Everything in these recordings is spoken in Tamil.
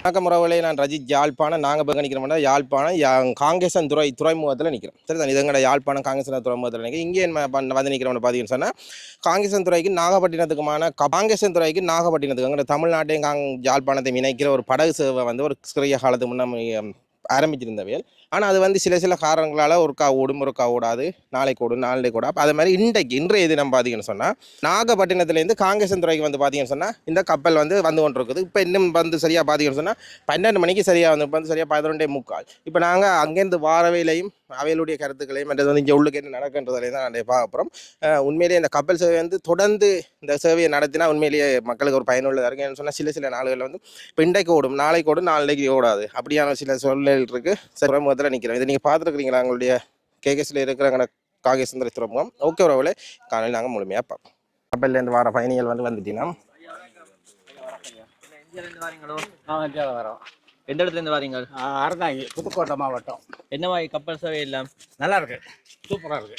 வணக்கம் உறவுகளே நான் ரஜித் யாழ்ப்பாணம். நாங்கள் இப்போ நிற்கிறோம்னா யாழ்ப்பாணம் காங்கிரசன் துறை துறைமுகத்தில் நிற்கிறோம் சரி தான் இது எங்கள்ட யாழ்ப்பாணம் காங்கேசன் துறைமுகத்தில் நிற்கிறோம் இங்கே வந்து நிற்கிறோம்னு பார்த்தீங்கன்னு சொன்னால் காங்கிரசன் துறைக்கு நாகப்பட்டினத்துக்குமான காங்கேசன் துறைக்கு நாகப்பட்டினத்துக்கு எங்கள் தமிழ்நாட்டையும் காங் யாழ்ப்பாணத்தையும் இணைக்கிற ஒரு படகு சேவை வந்து ஒரு சிறிய காலத்துக்கு முன்னே ஆரம்பிச்சிருந்தவையல் ஆனால் அது வந்து சில சில காரணங்களால் ஒருக்கா ஓடும் ஒருக்கா ஓடாது. நாளைக்கு ஓடும் நாளைக்கு ஓடும். அப்போ அது மாதிரி இன்றைக்கு இன்றைய தினம் பார்த்தீங்கன்னு சொன்னால் நாகப்பட்டினத்துலேருந்து காங்கேசன் துறைக்கு வந்து பார்த்தீங்கன்னு சொன்னால் இந்த கப்பல் வந்து வந்து கொண்டிருக்குது. இப்போ இன்னும் வந்து சரியாக பார்த்தீங்கன்னு சொன்னால் பன்னெண்டு மணிக்கு சரியாக வந்து இப்போ வந்து சரியாக பதினொன்றே முக்கால். இப்போ நாங்கள் அங்கேருந்து வாரவையிலையும் அவையிலுடைய கருத்துக்களையும் மற்றது வந்து இங்கே உள்ளுக்கு என்ன நடக்கின்றதுலையும் தான் நான் பார்க்குறோம் உண்மையிலேயே இந்த கப்பல் சேவை வந்து தொடர்ந்து இந்த சேவையை நடத்தினா உண்மையிலேயே மக்களுக்கு ஒரு பயனுள்ளதாக இருக்கும். ஏன்னு சொன்னால் சில சில நாடுகளில் வந்து இப்போ இன்றைக்கு ஓடும் நாளைக்கு ஓடும் நாளைக்கு ஓடாது. அப்படியான சில சூழ்நிலைகள் இருக்குது சரி துறைமுகத்தில் நிற்கிறோம் இதை நீங்கள் பார்த்துருக்குறீங்களா? எங்களுடைய கேகேஸில் இருக்கிற காகேசந்திர துறைமுகம். ஓகே உறவுகளே காலையில் நாங்கள் முழுமையாக பார்ப்போம் கப்பல்லேருந்து வர பயணிகள் வந்து வந்துட்டீங்கன்னா? வரோம் எந்த இடத்துல இருந்து வரீங்க? அறந்தாங்கி புதுக்கோட்டை மாவட்டம். என்ன மாதிரி கப்பல் சேவை எல்லாம்? நல்லா இருக்கு. சூப்பராக இருக்கு.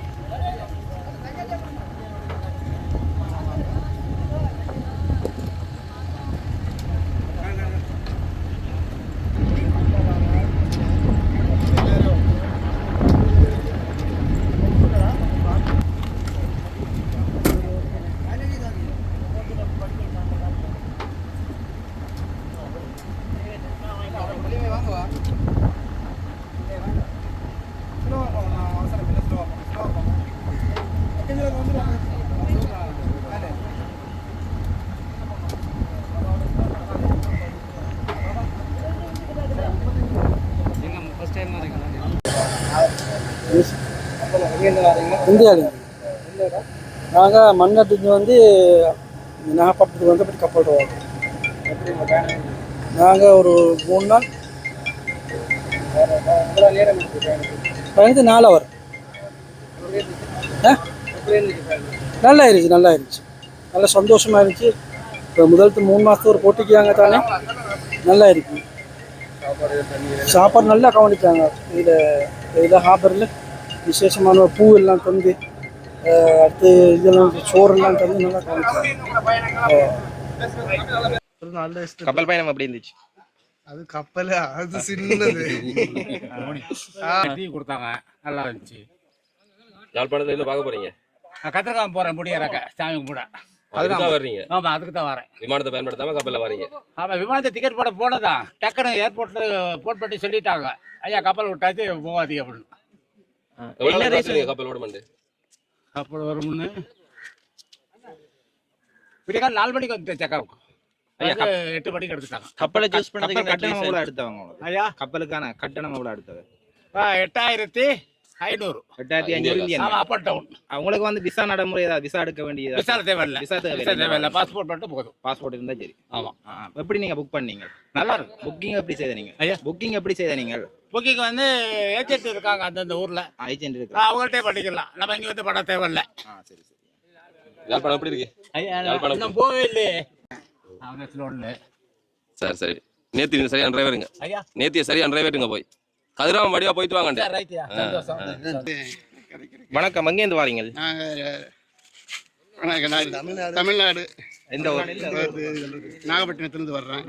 இந்தியாவில். நாங்கள் மண்ணத்துக்கு வந்து நாகப்பட்டினத்துக்கு வந்து அப்படி கப்பல் போவோம் நாங்கள் ஒரு மூணு நாள். பயந்து நாலு அவர்? நல்லா இருந்துச்சு? நல்லா இருந்துச்சு நல்லா சந்தோஷமா இருந்துச்சு. இப்போ முதல்த்து மூணு மாதத்துக்கு ஒரு போட்டிக்காங்க தானே. நல்லா இருக்கு சாப்பாடு நல்லா கவனிச்சாங்க. இதில் இதில் ஹாபரில் விசேஷமான பூ எல்லாம் தந்து அடுத்து இதெல்லாம் சோறெல்லாம் தந்து நல்லா கவனிச்சாங்க கப்பல் பயணம் எப்படி இருந்துச்சு? அது கப்பல் அது சின்னது. டீ கொடுத்தாங்க. நல்லா இருந்துச்சு. யாழ்ப்பாணத்துல இருந்து பார்க்க போறீங்க? நான் கத்திரக்காம போகிறேன் முடியறக்க. சாமி கும்பிட. அதுக்கு தான் வர்றீங்க? ஆமாம் அதுக்கு தான் வரேன். விமானத்தை பயன்படுத்தாம கப்பல்ல வரீங்க. ஆமாம் விமானத்தை டிக்கெட் போட போனதான் டக்குனு ஏர்போர்ட்டில் போட் பண்ணி சொல்லிட்டாங்க. ஐயா கப்பல் விட்டாச்சு போகாதீங்க அப்படின்னு. எவ்வளவு கப்பல் விடியகால் நாலு மணிக்கு வந்து செக்கப் எட்டு மணிக்கு எடுத்துட்டாங்க. கப்பலை சூஸ் பண்ணதுக்கு கட்டணம் என்ன எவ்வளோ எடுத்தவங்க ஐயா? கப்பலுக்கான கட்டணம் எவ்வளோ எடுத்தது? ஆ, எட்டாயிரத்தி ஐநூறு எட்டாயிரத்தி ஐநூறு அப் அண்ட் டவுன் அவங்களுக்கு வந்து விசா நடைமுறை ஏதாவது விசா எடுக்க வேண்டியது? விசா தேவையில்லை. விசா தேவை விசா தேவையில்லை. பாஸ்போர்ட் மட்டும் போதும். பாஸ்போர்ட் இருந்தா சரி. ஆமாம் ஆ, ஆ. எப்படி நீங்க புக் பண்ணீங்க? நல்லா இருக்கு. புக்கிங் எப்படி செய்த நீங்க? ஐயா. புக்கிங் எப்படி செய்த நீங்க? புக்கிங் வந்து ஏஜென்ட் இருக்காங்க அந்தந்த ஊர்ல. ஏஜென்ட் இருக்கு. அவங்கள்ட்டே பண்ணிக்கலாம். நம்ம இங்க வந்து பண்ண தேவையில்ல. சரி சரி. யாழ்ப்பாணம் எப்படி இருக்கு? இன்னும் போகவே இல்லையே. சரி சரி. நேத்தி சரியான டிரைவருங்க ஐயா. நேத்திய சரியான டிரைவருங்க போய். கதிராம வடிவா போயிட்டு சந்தோஷம். வணக்கம். எங்கேருந்து வாரீங்க தமிழ்நாடு. தமிழ்நாடு. எந்த ஊர்? நாகப்பட்டினத்திலிருந்து வர்றேன்.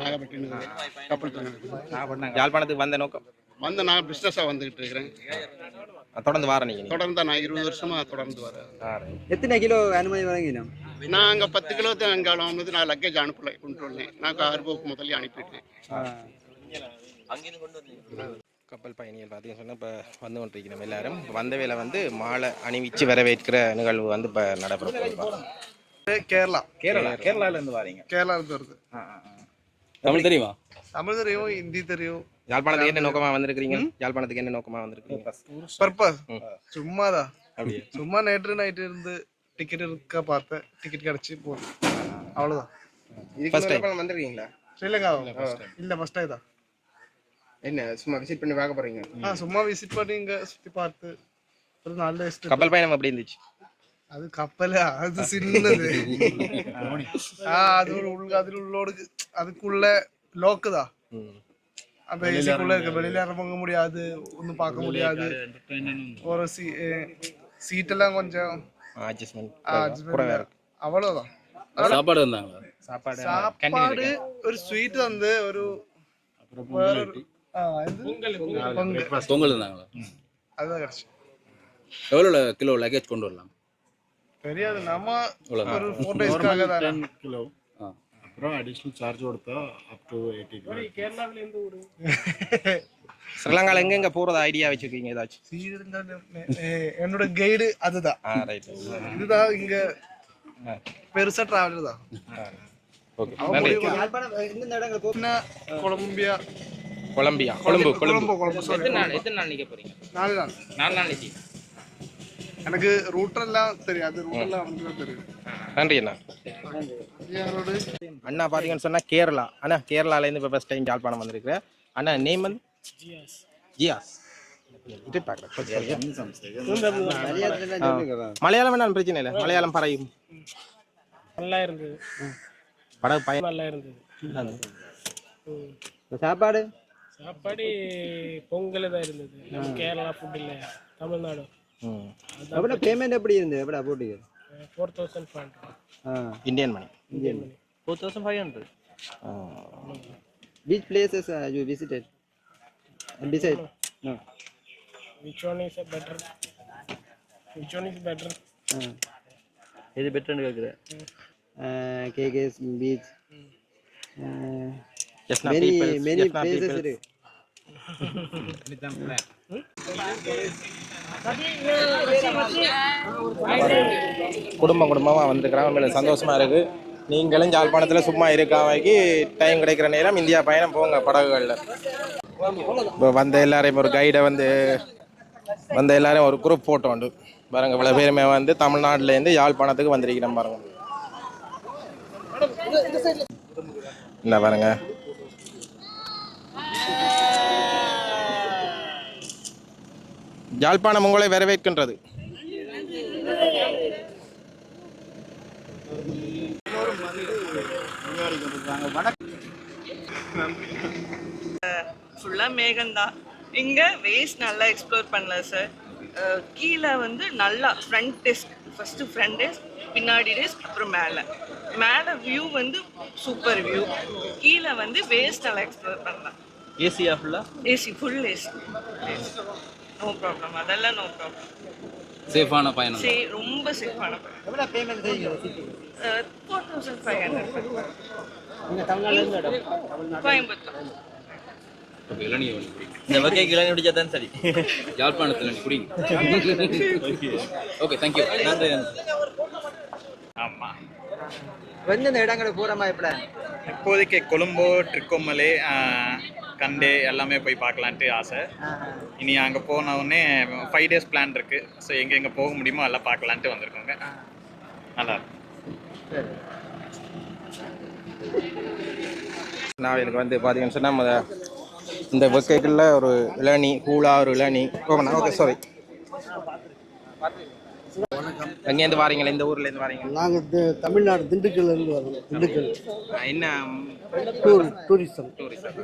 நாகப்பட்டினம். கப்பல் தொழில். யாழ்ப்பாணத்துக்கு வந்த நோக்கம்? வந்து நான் பிஸ்னஸாக வந்துகிட்டு இருக்கிறேன். தொடர்ந்து வார நீங்க. தொடர்ந்து நான் இருபது வருஷமா தொடர்ந்து வரேன். எத்தனை கிலோ அனுமதி வழங்கினோம் நான் அங்கே பத்து கிலோ தான் அங்கே வந்து நான் லக்கேஜ் அனுப்பலை கொண்டு வந்தேன். நான் அறுபோக்கு முதல்ல அனுப்பிட்டேன். கப்பல் பயணிகள் பார்த்தீங்கன்னு சொன்னால் இப்போ வந்து கொண்டிருக்கிறோம் எல்லாரும். வந்த வேலை வந்து மாலை அணிவிச்சு வரவேற்கிற நிகழ்வு வந்து இப்போ நடைபெறும் கேரளா. கேரளா கேரளால இருந்து வாரீங்க. கேரளா இருந்து வருது. தமிழ் தெரியுமா? தமிழ் தெரியும் ஹிந்தி தெரியும். யாழ்ப்பாணத்துக்கு என்ன நோக்கமாக வந்திருக்கிறீங்க? யாழ்ப்பாணத்துக்கு என்ன நோக்கமாக வந்திருக்கீங்க பர்பஸ் சும்மாதான் அப்படியே? சும்மா நேற்று நைட்டு இருந்து டிக்கெட் இருக்கா பார்த்தேன். டிக்கெட் கிடச்சி போதும் அவ்வளோதான் டைம் வந்திருக்கீங்களா ஸ்ரீலங்கா இல்லை ஃபர்ஸ்ட் டைம் தான். என்ன சும்மா விசிட் பண்ணி பார்க்க போறீங்க? ஆ சும்மா விசிட் பண்ணி இங்கே சுற்றி பார்த்து. ஒரு நாலு டேஸ்ட் கப்பல் பயணம் எப்படி இருந்துச்சு? அது கப்பல் அது சின்னது. ஆ அது ஒரு உள்ள அதில் உள்ளோடு அதுக்குள்ள லோக்கு தான். அந்த ஏசிக்குள்ள இருக்க வெளியில இறங்க முடியாது ஒன்றும் பார்க்க முடியாது. ஒரு சீ சீட்டெல்லாம் கொஞ்சம். அவ்வளவுதான். சாப்பாடு சாப்பாடு சாப்பாடு ஒரு ஸ்வீட் வந்து ஒரு பொங்கல் இருந்தாங்களா? அதுதான் கிடைச்சு எவ்வளோ கிலோ லக்கேஜ் கொண்டு வரலாம்? தெரியாது நம்ம. ஒரு ஃபோர் டேஸ்க்காக தான் கிலோ. அப்புறம் அடிஷ்னல் சார்ஜ் கொடுத்தா அப் டு எயிட்டி கிலோ. ஸ்ரீலங்கால எங்க எங்க போறது ஐடியா வச்சிருக்கீங்க ஏதாச்சும்? என்னோட கைடு அதுதான். ஆ ரைட் இதுதான் இங்க பெருசா டிராவலர் தான். Colombia Colombia? Colombo Colombo Colombo Colombo. sorry. எத்தனை நாள் எத்தனை நாள் நிக்க போறீங்க? நாலு நாள் நாலு நாள் நிக்கி. எனக்கு ரூட்டெல்லாம் தெரியாது. ரூட்டெல்லாம் தான் தெரியும். நன்றி அண்ணா. அண்ணா பாத்தீங்கன்னு சொன்னா கேரளா. அண்ணா கேரளால இருந்து இப்போ ஃபர்ஸ்ட் டைம் யாழ்ப்பாணம் வந்திருக்கிறேன் அண்ணா நேம் வந்து ஜியாஸ் இது பார்க்குறேன் மலையாளம் வேணாலும் பிரச்சனை இல்லை. மலையாளம் பறையும். நல்லா இருந்தது. படகு பயணம் நல்லா இருந்தது. சாப்பாடு? சாப்பாடு பொங்கல் தான் இருந்தது. நம்ம கேரளா ஃபுட் இல்லை தமிழ்நாடு. அப்படின்னா பேமெண்ட் எப்படி இருந்தது? எப்படா போட்டுக்கு four thousand five hundred Indian money four thousand five hundred which places uh, you visited? And beside no. Which one is better which one is better uh, எது பெட்டர்னு people, many just not places people. இருக்கு. குடும்பம் குடும்பமாக வந்திருக்கிறாங்க மேலே சந்தோஷமாக இருக்குது நீங்களும் யாழ்ப்பாணத்தில் சும்மா இருக்காமைக்கு டைம் கிடைக்கிற நேரம் இந்தியா பயணம் போங்க படகுகளில். இப்போ வந்த எல்லாரையும் ஒரு கைடை வந்து வந்த எல்லாரையும் ஒரு குரூப் ஃபோட்டோ உண்டு. பாருங்க இவ்வளோ பேருமே வந்து தமிழ்நாட்டிலேருந்து யாழ்ப்பாணத்துக்கு வந்திருக்கிறோம் பாருங்க. என்ன பாருங்கள் யாழ்ப்பாணம் உங்களை வரவேற்கின்றது. ஃபுல்லாக மேகம்தான். இங்கே வேஸ்ட் நல்லா எக்ஸ்ப்ளோர் பண்ணலாம் சார் கீழே வந்து நல்லா front desk first front desk பின்னாடி டெஸ்க் அப்புறம் மேலே. மேலே வியூ வந்து சூப்பர் வியூ கீழே வந்து வேஸ்ட் நல்லா எக்ஸ்ப்ளோர் பண்ணலாம். ஏசியா ஃபுல்லா AC full AC no problem அதெல்லாம் நோ ப்ராப்ளம் சேஃபான பயணம் சே ரொம்ப சேஃபான எவ்வளோ payment four thousand five hundred Coimbatore. இந்த வகை முடிச்சா தான் சரி. யாழ்ப்பாணத்தில் நீ குடிங்க. ஓகே தேங்க்யூ நன்றி. எந்தெந்த இடங்களுக்கு போகிறமா எப்படி இப்போதைக்கு கொழும்போ ட்ரிக்கோமலே கண்டே எல்லாமே போய் பார்க்கலான்ட்டு ஆசை. இனி அங்கே போன உடனே ஃபைவ் டேஸ் பிளான் இருக்கு. ஸோ எங்கே எங்கே போக முடியுமோ எல்லாம் பார்க்கலான்ட்டு வந்திருக்கோங்க. நல்லா இருக்கும் நாவலுக்கு வந்து பார்த்தீங்கன்னு சொன்னால் முத இந்த வெக்கைக்குள்ள ஒரு இளநி கூலா ஒரு இளநி. ஓகே ஓகே சாரி எங்கேருந்து வாரீங்களா இந்த ஊர்லேருந்து வாரீங்க? நாங்கள் தமிழ்நாடு திண்டுக்கல்ல இருந்து வரோம் திண்டுக்கல். என்ன டூர் டூரிசம். டூரிசம்?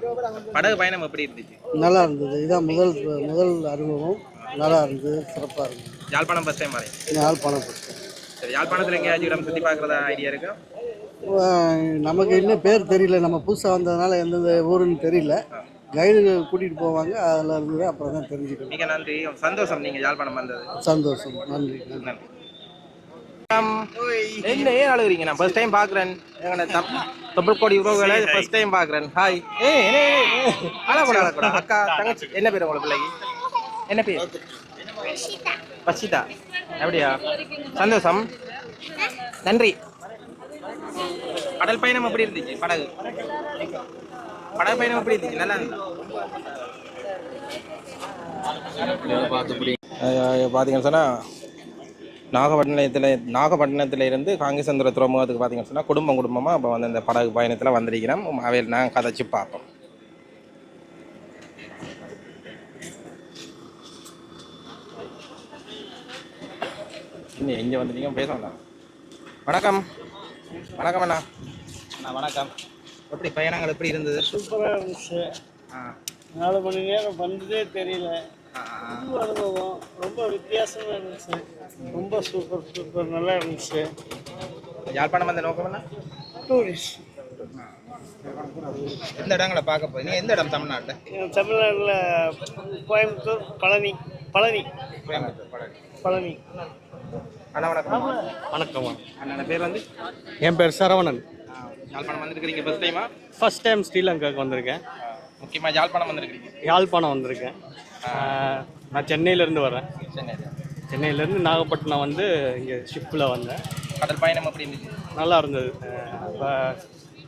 படகு பயணம் எப்படி இருந்துச்சு? நல்லா இருந்தது. இதான் முதல் முதல் அனுபவம். நல்லா இருந்தது சிறப்பாக இருந்தது. யாழ்ப்பாணம் ஃபஸ்ட் டைம் வரீங்க? யாழ்ப்பாணம் சரி யாழ்ப்பாணத்தில் எங்கேயாச்சும் இடம் சுற்றி பார்க்குறதா ஐடியா இருக்கா? நமக்கு இன்னும் பேர் தெரியல. நம்ம புதுசாக வந்ததுனால எந்தெந்த ஊருன்னு தெரியல. கைடு கூட்டிகிட்டு போவாங்க. அதில் இருந்தது அப்புறம் தான் தெரிஞ்சுக்கணும். மிக நன்றி. சந்தோஷம் நீங்கள் யாழ்ப்பாணம் வந்தது. சந்தோஷம். நன்றி. நன்றி. என்ன ஏன் அழுகுறீங்க? நான் ஃபர்ஸ்ட் டைம் பார்க்குறேன் எங்களை தப் தொப்புள் கோடி உறவுகளை ஃபர்ஸ்ட் டைம் பார்க்குறேன் ஹாய் ஏ என்ன அழக்கூடாது அக்கா தங்கச்சி என்ன பேர் உங்களுக்கு பிள்ளைக்கு? என்ன பேர்? பஷிதா அப்படியா? சந்தோஷம். நன்றி. கடல் பயணம் எப்படி இருந்துச்சு? படகு. பயணம் எப்படி இருந்துச்சு? நல்லா பார்த்தீங்கன்னு சொன்னால் நாகப்பட்டினத்தில் நாகப்பட்டினத்தில் இருந்து காங்கேசந்துர துறைமுகத்துக்கு பார்த்தீங்கன்னு சொன்னால் குடும்பம் குடும்பமாக இப்போ வந்து இந்த படகு பயணத்தில் வந்திருக்கிறோம். அவையில் நான் கதைச்சு பார்ப்போம். இன்னும் எங்கே வந்துட்டீங்க? பேச வேண்டாம். வணக்கம். வணக்கம் அண்ணா. அண்ணா வணக்கம். எப்படி பயணங்கள் எப்படி இருந்தது? சூப்பராக இருந்துச்சு. நாலு மணி நேரம் வந்ததே தெரியல. புது அனுபவம். ரொம்ப வித்தியாசமாக இருந்துச்சு. ரொம்ப சூப்பர் சூப்பர். நல்லா இருந்துச்சு. யாழ்ப்பாணம் வந்த நோக்கம் என்ன டூரிஸ்ட். எந்த இடங்களை பார்க்க போய் நீங்கள் எந்த இடம் தமிழ்நாட்டில்? தமிழ்நாட்டில் கோயம்புத்தூர் பழனி பழனி. கோயம்புத்தூர் பழனி. பழனி. அண்ணா வணக்கம். வணக்கம். அண்ணா பேர் வந்து? என் பேர் சரவணன். யாழ்ப்பாணம் வந்திருக்கிறீங்க ஃபர்ஸ்ட் டைமா ஃபர்ஸ்ட் டைம் ஸ்ரீலங்காவுக்கு வந்திருக்கேன். முக்கியமாக யாழ்ப்பாணம் வந்திருக்கிறீங்க. யாழ்ப்பாணம் வந்திருக்கேன். நான் சென்னையிலேருந்து வரேன். சென்னையில் சென்னையிலேருந்து நாகப்பட்டினம் வந்து இங்கே ஷிப்பில் வந்தேன். கடல் பயணம் எப்படி இருந்துச்சு? நல்லா இருந்தது. இப்போ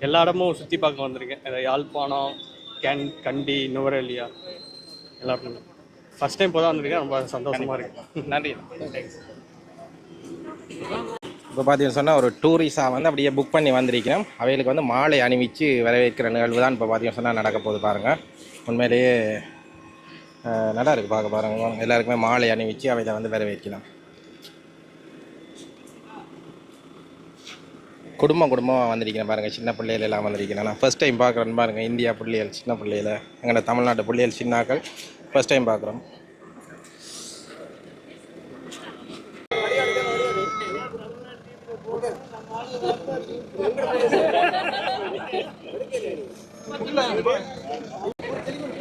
எல்லா இடமும் சுற்றி பார்க்க வந்திருக்கேன். யாழ்ப்பாணம் கேன் கண்டி நுவரெலியா எல்லா இடமும். ஃபஸ்ட் டைம் இப்போ தான் வந்திருக்கேன். ரொம்ப சந்தோஷமாக இருக்கு. நன்றி. இப்போ பார்த்தீங்கன்னு சொன்னால் ஒரு டூரிஸாக வந்து அப்படியே புக் பண்ணி வந்திருக்கிறோம் அவைகளுக்கு வந்து மாலை அணிவித்து வரவேற்கிற நிகழ்வு தான் இப்போ பார்த்தீங்கன்னு சொன்னால் நடக்க போகுது பாருங்கள் உண்மையிலேயே நல்லா இருக்குது பார்க்க பாருங்கள் எல்லாருக்குமே மாலை அணிவித்து அவையில் வந்து வரவேற்கலாம். குடும்பம் குடும்பமாக வந்திருக்கிறேன் பாருங்கள் சின்ன பிள்ளைகள் எல்லாம் வந்திருக்கிறேன். நான் ஃபஸ்ட் டைம் பார்க்குறேன்னு பாருங்கள் இந்தியா பிள்ளைகள் சின்ன பிள்ளைகள எங்களோட தமிழ்நாட்டு பிள்ளைகள் சின்னாக்கள் ஃபஸ்ட் டைம் பார்க்குறோம்.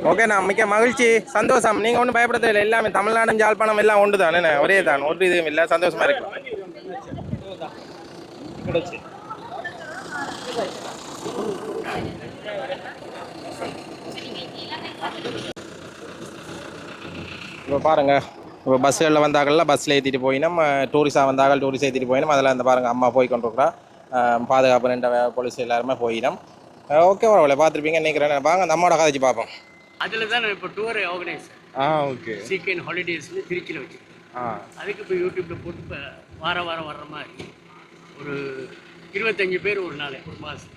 ஓகே நான் மிக்க மகிழ்ச்சி சந்தோஷம். நீங்கள் ஒன்றும் பயப்பட தேவையில்லை எல்லாமே தமிழ்நாடும் ஜாழ்ப்பாணம் எல்லாம் ஒன்று ஒரே தான். ஒரு இதுவும் இல்லை. சந்தோஷமா இருக்கு. இப்போ பாருங்க. இப்போ பஸ்ஸுகளில் வந்தாக்கள்லாம் பஸ்ஸில் ஏற்றிட்டு போயினோம் டூரிஸ்டாக வந்தாக்கள் டூரிஸ்ட் ஏற்றிட்டு போயினோம் அதில் அந்த பாருங்க அம்மா போய் கொண்டிருக்கிறா. பாதுகாப்பு ரெண்டு போலீஸ் எல்லாருமே போயினோம் ஓகே அவளை பார்த்துருப்பீங்க நினைக்கிறேன். வாங்க நம்மளோட கதைச்சு பார்ப்போம். அதில் தான் இப்போ டூர் ஆர்கனைஸ் ஆ? ஓகே சீக்கன் ஹாலிடேஸ்னு திருச்சியில் வச்சு ஆ. அதுக்கு இப்போ யூடியூப்பில் போட்டு இப்போ வார வாரம் வர்ற மாதிரி ஒரு இருபத்தஞ்சு பேர் ஒரு நாள் ஒரு மாதம்